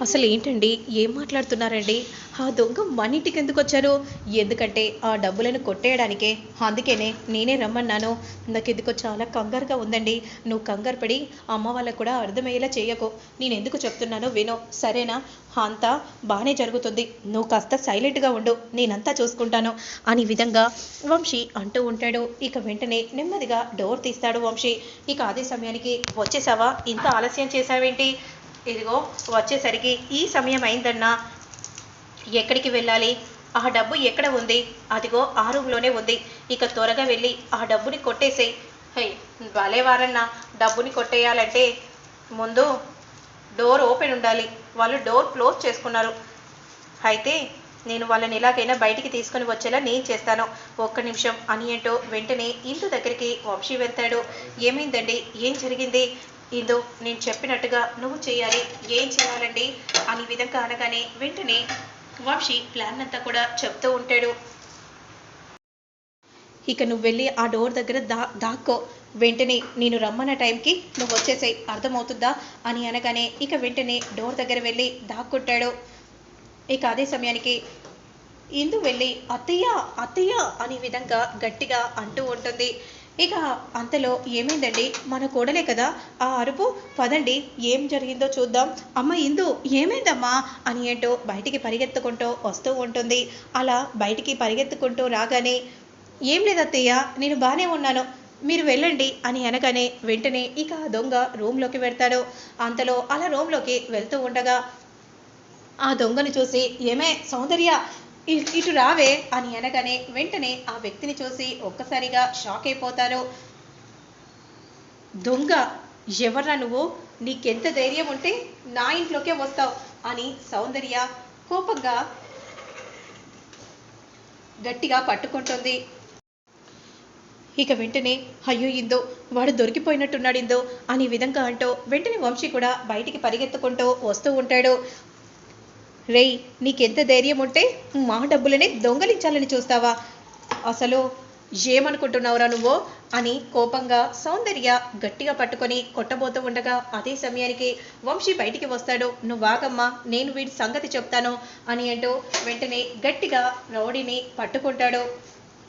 అసలు ఏంటండి ఏం మాట్లాడుతున్నారండి? ఆ దొంగ మన ఇంటికి ఎందుకు వచ్చారు ఎందుకంటే ఆ డబ్బులను కొట్టేయడానికే. అందుకేనే నేనే రమ్మన్నాను. నాకు ఎందుకో చాలా కంగారుగా ఉందండి. నువ్వు కంగారు పడి అమ్మ వాళ్ళకు కూడా అర్థమయ్యేలా చేయకు. నేను ఎందుకు చెప్తున్నానో వినో. సరేనా? అంతా బాగానే జరుగుతుంది. నువ్వు కాస్త సైలెంట్గా ఉండు. నేనంతా చూసుకుంటాను. అని విధంగా వంశీ అంటూ ఉంటాడు. ఇక వెంటనే నెమ్మదిగా డోర్ తీస్తాడు వంశీ. ఇక అదే సమయానికి వచ్చేసావా? ఇంత ఆలస్యం చేసావేంటి ఇదిగో వచ్చేసరికి ఈ సమయం అయిందన్నా. ఎక్కడికి వెళ్ళాలి? ఆ డబ్బు ఎక్కడ ఉంది? అదిగో ఆ రూమ్లోనే ఉంది. ఇక త్వరగా వెళ్ళి ఆ డబ్బుని కొట్టేసేయి హై భలేవారన్నా డబ్బుని కొట్టేయాలంటే ముందు డోర్ ఓపెన్ ఉండాలి. వాళ్ళు డోర్ క్లోజ్ చేసుకున్నారు. అయితే నేను వాళ్ళని ఎలాగైనా బయటికి తీసుకొని వచ్చేలా నేను చేస్తాను. ఒక్క నిమిషం అని ఏంటో వెంటనే ఇంటి దగ్గరికి వంశీ వెళ్తాడు. ఏమైందండి? ఏం జరిగింది? ఇందు నేను చెప్పినట్టుగా నువ్వు చేయాలి ఏం చేయాలండి? అని విధంగా అనగానే వెంటనే వంశీ ప్లాన్ అంతా కూడా చెప్తూ ఉంటాడు. ఇక నువ్వు వెళ్ళి ఆ డోర్ దగ్గర దా దాక్కో. వెంటనే నేను రమ్మన్న టైంకి నువ్వు వచ్చేసాయి అర్థమవుతుందా? అని అనగానే ఇక వెంటనే డోర్ దగ్గర వెళ్ళి దాక్కుంటాడు ఇక అదే సమయానికి ఇందు వెళ్ళి అత్తయ్య అత్తయ్య అనే విధంగా గట్టిగా అంటూ ఉంటుంది. ఇక అంతలో ఏమైందండి? మన కోడలే కదా? ఆ అరుపు పదండి ఏం జరిగిందో చూద్దాం. అమ్మ ఇందు ఏమైందమ్మా? అని ఏంటో బయటికి పరిగెత్తుకుంటూ వస్తూ ఉంటుంది. అలా బయటికి పరిగెత్తుకుంటూ రాగానే ఏం లేదు అత్తయ్య నేను బాగానే ఉన్నాను. మీరు వెళ్ళండి అని అనగానే వెంటనే ఇక ఆ దొంగ రూమ్లోకి వెళ్తాడు. అంతలో అలా రూమ్లోకి వెళ్తూ ఉండగా ఆ దొంగను చూసి ఏమే సౌందర్య ఇటు రావే అని అనగానే వెంటనే ఆ వ్యక్తిని చూసి ఒక్కసారిగా షాక్ అయిపోతారు. దొంగ ఎవర్రా నువ్వు? నీకెంత ధైర్యం ఉంటే నా ఇంట్లోకే వస్తావు అని సౌందర్య కోపంగా గట్టిగా పట్టుకుంటుంది. ఇక వెంటనే అయ్యో ఇందో వాడు దొరికిపోయినట్టున్నాడు ఇందో అని విధంగా అంటూ వెంటనే వంశీ కూడా బయటికి పరిగెత్తుకుంటూ వస్తూ ఉంటాడు. రేయ్ నీకెంత ధైర్యం ఉంటే మా డబ్బులనే దొంగలించాలని చూస్తావా? అసలు ఏమనుకుంటున్నావురా నువ్వు? అని కోపంగా సౌందర్య గట్టిగా పట్టుకొని కొట్టబోతూ ఉండగా అదే సమయానికి వంశీ బయటికి వస్తాడు. నువ్వు వాగమ్మా నేను వీడి సంగతి చెప్తాను అని అంటూ వెంటనే గట్టిగా రౌడీని పట్టుకుంటాడు.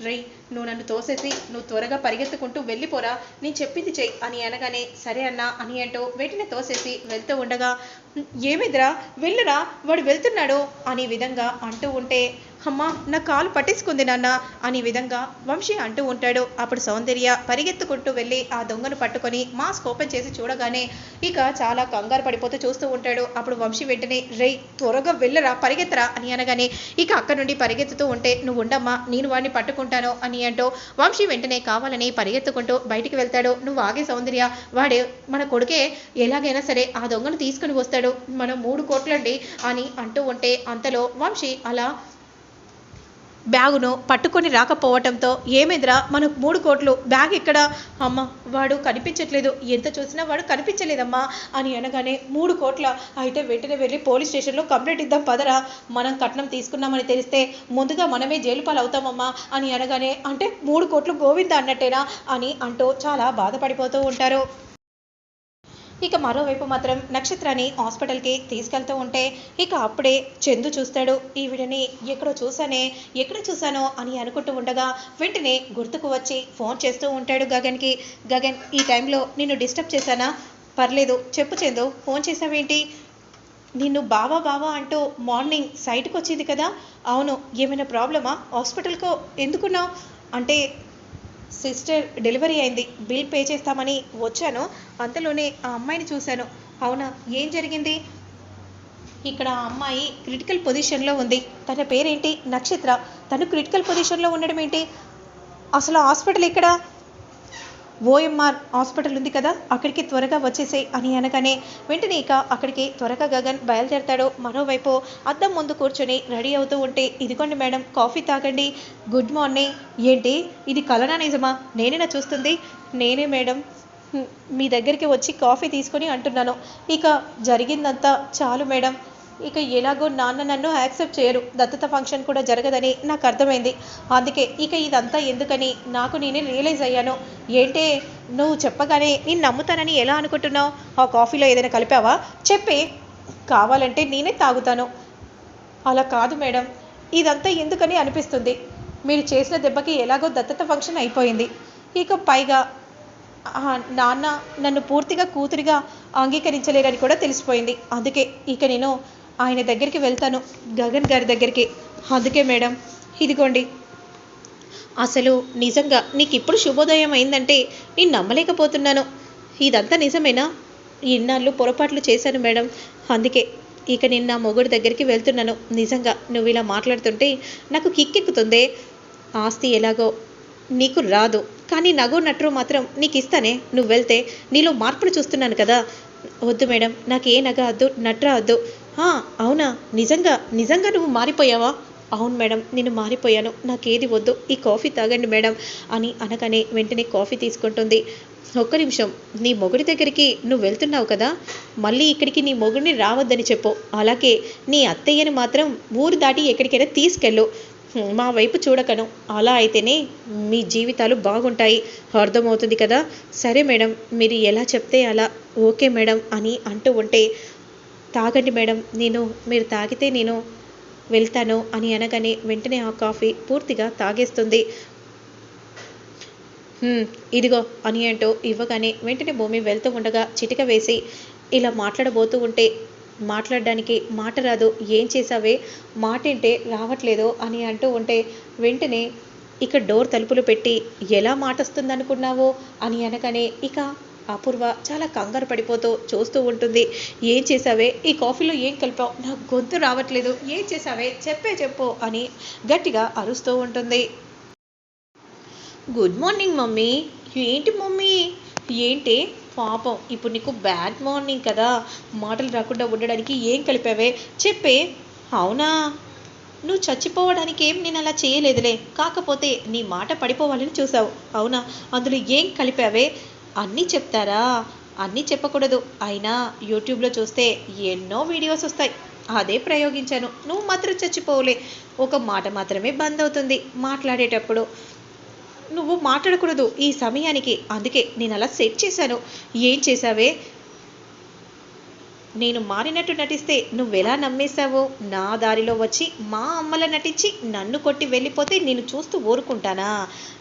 రేయ్ నువ్వు నన్ను తోసేసి నువ్వు త్వరగా పరిగెత్తుకుంటూ వెళ్ళిపోరా. నేను చెప్పింది చెయ్యి అని అనగానే సరే అన్నా అని అంటూ వెంటనే తోసేసి వెళ్తూ ఉండగా ఏమిద్రా? వెళ్ళురా? వాడు వెళ్తున్నాడు? అనే విధంగా అంటూ ఉంటే అమ్మా నా కాలు పట్టేసుకుంది నాన్న అనే విధంగా వంశీ అంటూ ఉంటాడు. అప్పుడు సౌందర్య పరిగెత్తుకుంటూ వెళ్ళి ఆ దొంగను పట్టుకొని మాస్క్ ఓపెన్ చేసి చూడగానే ఇక చాలా కంగారు పడిపోతూ చూస్తూ ఉంటాడు. అప్పుడు వంశీ వెంటనే రే త్వరగా వెళ్ళరా పరిగెత్తరా? అని అనగానే ఇక అక్కడ నుండి పరిగెత్తుతూ ఉంటే నువ్వు ఉండమ్మా నేను వాడిని పట్టుకుంటాను అని అంటూ వంశీ వెంటనే కావాలని పరిగెత్తుకుంటూ బయటికి వెళ్తాడు. నువ్వు ఆగే సౌందర్య వాడే మన కొడుకే ఎలాగైనా సరే ఆ దొంగను తీసుకుని వస్తాడు. మనం మూడు కోట్లండి అని అంటూ ఉంటే అంతలో వంశీ అలా బ్యాగును పట్టుకొని రాకపోవటంతో ఏమైందిరా మనకు మూడు కోట్లు. బ్యాగ్ ఇక్కడ అమ్మ వాడు కనిపించట్లేదు. ఎంత చూసినా వాడు కనిపించలేదమ్మా అని అనగానే మూడు కోట్ల. అయితే వెంటనే వెళ్ళి పోలీస్ స్టేషన్లో కంప్లైంట్ ఇద్దాం పదరా. మనం కట్నం తీసుకున్నామని తెలిస్తే ముందుగా మనమే జైలు పాలు అవుతామమ్మా అని అనగానే అంటే మూడు కోట్లు గోవింద అన్నట్టేనా అని అంటూ చాలా బాధపడిపోతూ ఉంటారు. ఇక మరోవైపు మాత్రం నక్షత్రాన్ని హాస్పిటల్కి తీసుకెళ్తూ ఉంటే ఇక అప్పుడే చందు చూస్తాడు. ఈవిడని ఎక్కడో చూసానే ఎక్కడ చూసానో అని అనుకుంటూ ఉండగా వెంటనే గుర్తుకు వచ్చి ఫోన్ చేస్తూ ఉంటాడు గగన్కి. గగన్ ఈ టైంలో నిన్ను డిస్టర్బ్ చేశానా? పర్లేదు చెప్పు చందు ఫోన్ చేసావేంటి నిన్ను బావా బావా అంటూ మార్నింగ్ సైట్కి వచ్చింది కదా. అవును ఏమైనా ప్రాబ్లమా? హాస్పిటల్కో ఎందుకున్నావు? అంటే సిస్టర్ డెలివరీ అయింది. బిల్ పే చేస్తామని వచ్చాను. అంతలోనే ఆ అమ్మాయిని చూశాను. అవునా? ఏం జరిగింది? ఇక్కడ ఆ అమ్మాయి క్రిటికల్ పొజిషన్లో ఉంది. తన పేరేంటి? నక్షత్ర. తను క్రిటికల్ పొజిషన్లో ఉండడం ఏంటి? అసలు హాస్పిటల్ ఇక్కడ ఓఎంఆర్ హాస్పిటల్ ఉంది కదా అక్కడికి త్వరగా వచ్చేసే అని అనగానే వెంటనే ఇక అక్కడికి త్వరగా గగన్ బయలుదేరతాడు. మరోవైపు అద్దం ముందు కూర్చొని రెడీ అవుతూ ఉంటే ఇదిగోండి మేడం కాఫీ తాగండి. Good morning. ఏంటి? ఇది కలనా నిజమా? నేనేనా చూస్తుంది? నేనే మేడం. మీ దగ్గరికి వచ్చి కాఫీ తీసుకొని అంటున్నాను. ఇక జరిగిందంతా చాలు మేడం. ఇక ఎలాగో నాన్న నన్ను యాక్సెప్ట్ చేయరు. దత్తత ఫంక్షన్ కూడా జరగదని నాకు అర్థమైంది. అందుకే ఇక ఇదంతా ఎందుకని నాకు నేనే రియలైజ్ అయ్యాను. ఏంటే నువ్వు చెప్పగానే నేను నమ్ముతానని ఎలా అనుకుంటున్నావు? ఆ కాఫీలో ఏదైనా కలిపావా? చెప్పే. కావాలంటే నేనే తాగుతాను. అలా కాదు మేడం. ఇదంతా ఎందుకని అనిపిస్తుంది? మీరు చేసిన దెబ్బకి ఎలాగో దత్తత ఫంక్షన్ అయిపోయింది. ఇక పైగా నాన్న నన్ను పూర్తిగా కూతురిగా అంగీకరించలేరని కూడా తెలిసిపోయింది. అందుకే ఇక నేను ఆయన దగ్గరికి వెళ్తాను. గగన్ గారి దగ్గరికి. అందుకే మేడం. ఇదిగోండి. అసలు నిజంగా నీకు ఇప్పుడు శుభోదయం అయిందంటే నేను నమ్మలేకపోతున్నాను. ఇదంతా నిజమేనా? ఇన్నాళ్ళు పొరపాట్లు చేశాను మేడం. అందుకే ఇక నేను నా మొగుడు దగ్గరికి వెళ్తున్నాను. నిజంగా నువ్వు ఇలా మాట్లాడుతుంటే నాకు కిక్కెక్కుతుందే. ఆస్తి ఎలాగో నీకు రాదు. కానీ నగో నట్రు మాత్రం నీకు ఇస్తానే నువ్వు వెళ్తే నీలో మార్పులు చూస్తున్నాను కదా. వద్దు మేడం. నాకు ఏ నగ వద్దు నట్రా వద్దు అవునా? నిజంగా నిజంగా నువ్వు మారిపోయావా? అవును మేడం నేను మారిపోయాను. నాకేది వద్దు. ఈ కాఫీ తాగండి మేడం అని అనగానే వెంటనే కాఫీ తీసుకుంటుంది. ఒక్క నిమిషం నీ మొగుడి దగ్గరికి నువ్వు వెళ్తున్నావు కదా? మళ్ళీ ఇక్కడికి నీ మొగుడిని రావద్దని చెప్పు. అలాగే నీ అత్తయ్యని మాత్రం ఊరు దాటి ఎక్కడికైనా తీసుకెళ్ళు. మా వైపు చూడకను. అలా అయితేనే మీ జీవితాలు బాగుంటాయి. అర్థమవుతుంది కదా? సరే మేడం మీరు ఎలా చెప్తే అలా. ఓకే మేడం అని అంటూ ఉంటే తాగండి మేడం నేను మీరు తాగితే నేను వెళ్తాను అని అనగానే వెంటనే ఆ కాఫీ పూర్తిగా తాగేస్తుంది. ఇదిగో అని అంటూ ఇవ్వగానే వెంటనే భూమి వెళ్తూ ఉండగా చిటిక వేసి ఇలా మాట్లాడబోతూ ఉంటే మాట్లాడడానికి మాట రాదు ఏం చేసావే మాటంటే రావట్లేదు అని అంటూ ఉంటే వెంటనే ఇక డోర్ తలుపులు పెట్టి ఎలా మాట అనుకున్నావో అని అనగానే ఇక అపూర్వ చాలా కంగారు పడిపోతూ చూస్తూ ఉంటుంది. ఏం చేసావే ఈ కాఫీలో ఏం కలిపావు? నాకు గొంతు రావట్లేదు. ఏం చేసావే చెప్పే చెప్పు అని గట్టిగా అరుస్తూ ఉంటుంది. Good morning mummy. ఏంటి మమ్మీ? ఏంటి? పాపం. ఇప్పుడు నీకు బ్యాడ్ మార్నింగ్ కదా. మాటలు రాకుండా ఉండడానికి ఏం కలిపావే? చెప్పే. అవునా? నువ్వు చచ్చిపోవడానికి ఏం నేను అలా చేయలేదులే. కాకపోతే నీ మాట పడిపోవాలని చూసావు అవునా? అందులో ఏం కలిపావే? అన్నీ చెప్తారా? అన్నీ చెప్పకూడదు. అయినా యూట్యూబ్లో చూస్తే ఎన్నో వీడియోస్ వస్తాయి. అదే ప్రయోగించాను. నువ్వు మాత్రం చచ్చిపోవలే. ఒక మాట మాత్రమే బంద్ అవుతుంది మాట్లాడేటప్పుడు. నువ్వు మాట్లాడకూడదు ఈ సమయానికి. అందుకే నేను అలా సెట్ చేశాను. ఏం చేశావే? నేను మారినట్టు నటిస్తే నువ్వెలా నమ్మేశావో? నా దారిలో వచ్చి మా అమ్మల నటించి నన్ను కొట్టి వెళ్ళిపోతే నేను చూస్తూ ఊరుకుంటానా?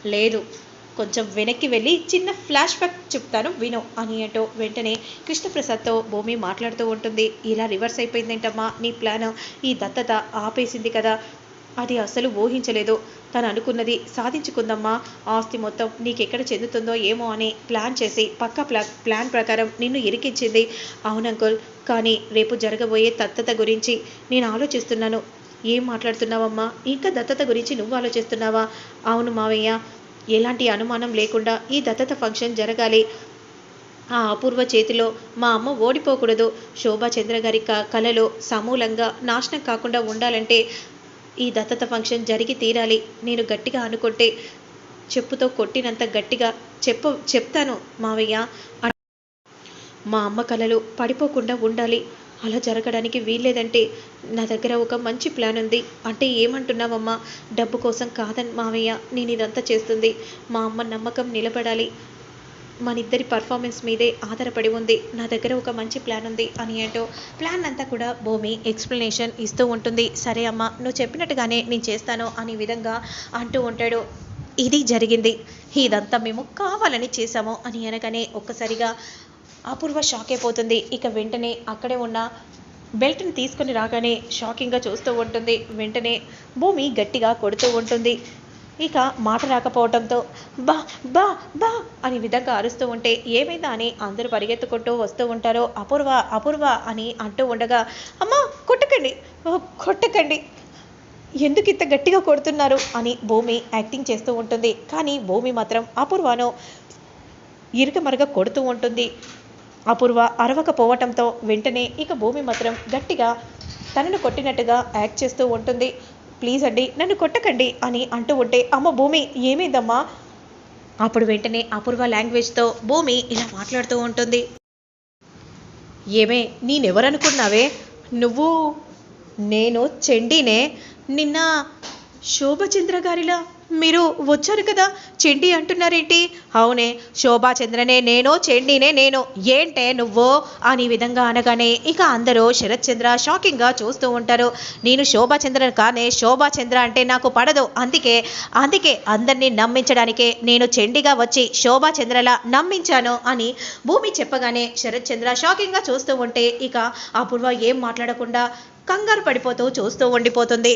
లేదు. కొంచెం వెనక్కి వెళ్ళి చిన్న ఫ్లాష్ బ్యాక్ చెప్తాను. విను అని అంటూ వెంటనే కృష్ణప్రసాద్తో భూమి మాట్లాడుతూ ఉంటుంది. ఇలా రివర్స్ అయిపోయిందేంటమ్మా? నీ ప్లాన్. ఈ దత్తత ఆపేసింది కదా. అది అసలు ఊహించలేదు. తను అనుకున్నది సాధించుకుందమ్మా. ఆస్తి మొత్తం నీకెక్కడ చెందుతుందో ఏమో అని ప్లాన్ చేసి పక్క ప్లా ప్లాన్ ప్రకారం నిన్ను ఇరికించింది. అవునంకుల్ కానీ రేపు జరగబోయే దత్తత గురించి నేను ఆలోచిస్తున్నాను. ఏం మాట్లాడుతున్నావమ్మా? ఇంకా దత్తత గురించి నువ్వు ఆలోచిస్తున్నావా? అవును మావయ్య. ఎలాంటి అనుమానం లేకుండా ఈ దత్తత ఫంక్షన్ జరగాలి. ఆ అపూర్వ చేతిలో మా అమ్మ ఓడిపోకూడదు. శోభా చంద్ర గారి క సమూలంగా నాశనం కాకుండా ఉండాలంటే ఈ దత్తత ఫంక్షన్ జరిగి తీరాలి. నేను గట్టిగా అనుకుంటే చెప్పుతో కొట్టినంత గట్టిగా చెప్ప చెప్తాను మావయ్య. మా అమ్మ కళలు పడిపోకుండా ఉండాలి. అలా జరగడానికి వీల్లేదంటే నా దగ్గర ఒక మంచి ప్లాన్ ఉంది. అంటే ఏమంటున్నావమ్మా? డబ్బు కోసం కాదని మావయ్య నేను ఇదంతా చేస్తుంది. మా అమ్మ నమ్మకం నిలబడాలి. మన ఇద్దరి పర్ఫార్మెన్స్ మీదే ఆధారపడి ఉంది. నా దగ్గర ఒక మంచి ప్లాన్ ఉంది అని అంటూ ప్లాన్ అంతా కూడా భూమి ఎక్స్ప్లెనేషన్ ఇస్తూ ఉంటుంది. సరే అమ్మ నువ్వు చెప్పినట్టుగానే నేను చేస్తాను అనే విధంగా అంటూ ఉంటాడు. ఇది జరిగింది. ఇదంతా మేము కావాలని చేశాము అని అనగానే ఒక్కసారిగా అపూర్వ షాక్ అయిపోతుంది. ఇక వెంటనే అక్కడే ఉన్న బెల్ట్ని తీసుకొని రాగానే షాకింగ్గా చూస్తూ ఉంటుంది. వెంటనే భూమి గట్టిగా కొడుతూ ఉంటుంది. ఇక మాట రాకపోవడంతో బా బా బా అని విధంగా అరుస్తూ ఉంటే ఏమైందా అని అందరూ పరిగెత్తుకుంటూ వస్తూ ఉంటారో. అపూర్వ అపూర్వ అని అంటూ ఉండగా అమ్మా కొట్టకండి కొట్టకండి. ఎందుకు ఇంత గట్టిగా కొడుతున్నారు? అని భూమి యాక్టింగ్ చేస్తూ ఉంటుంది. కానీ భూమి మాత్రం అపూర్వను ఇరగమరగ కొడుతూ ఉంటుంది. అపూర్వ అరవకపోవటంతో వెంటనే ఇక భూమి మాత్రం గట్టిగా తనను కొట్టినట్టుగా యాక్ట్ చేస్తూ ఉంటుంది. ప్లీజ్ అండి నన్ను కొట్టకండి అని అంటూ ఉంటే అమ్మ భూమి ఏమైందమ్మా? అప్పుడు వెంటనే అపూర్వ లాంగ్వేజ్తో భూమి ఇలా మాట్లాడుతూ ఉంటుంది. ఏమే నేనెవరనుకున్నావే? నువ్వు నేను చెండినే నిన్న శోభచంద్ర గారిలా మీరు వచ్చారు కదా చెండి అంటున్నారేంటి? అవునే శోభాచంద్రనే నేను చెండినే నేను ఏంటే నువ్వు? అని విధంగా అనగానే ఇక అందరూ శరత్ చంద్ర షాకింగ్గా చూస్తూ ఉంటారు. నేను శోభాచంద్రన్ కానే శోభాచంద్ర అంటే నాకు పడదు. అందుకే అందుకే అందరినీ నమ్మించడానికే నేను చెండిగా వచ్చి శోభాచంద్రలా నమ్మించాను అని భూమి చెప్పగానే శరత్చంద్ర షాకింగ్గా చూస్తూ ఉంటే ఇక అపూర్వ ఏం మాట్లాడకుండా కంగారు పడిపోతూ చూస్తూ ఉండిపోతుంది.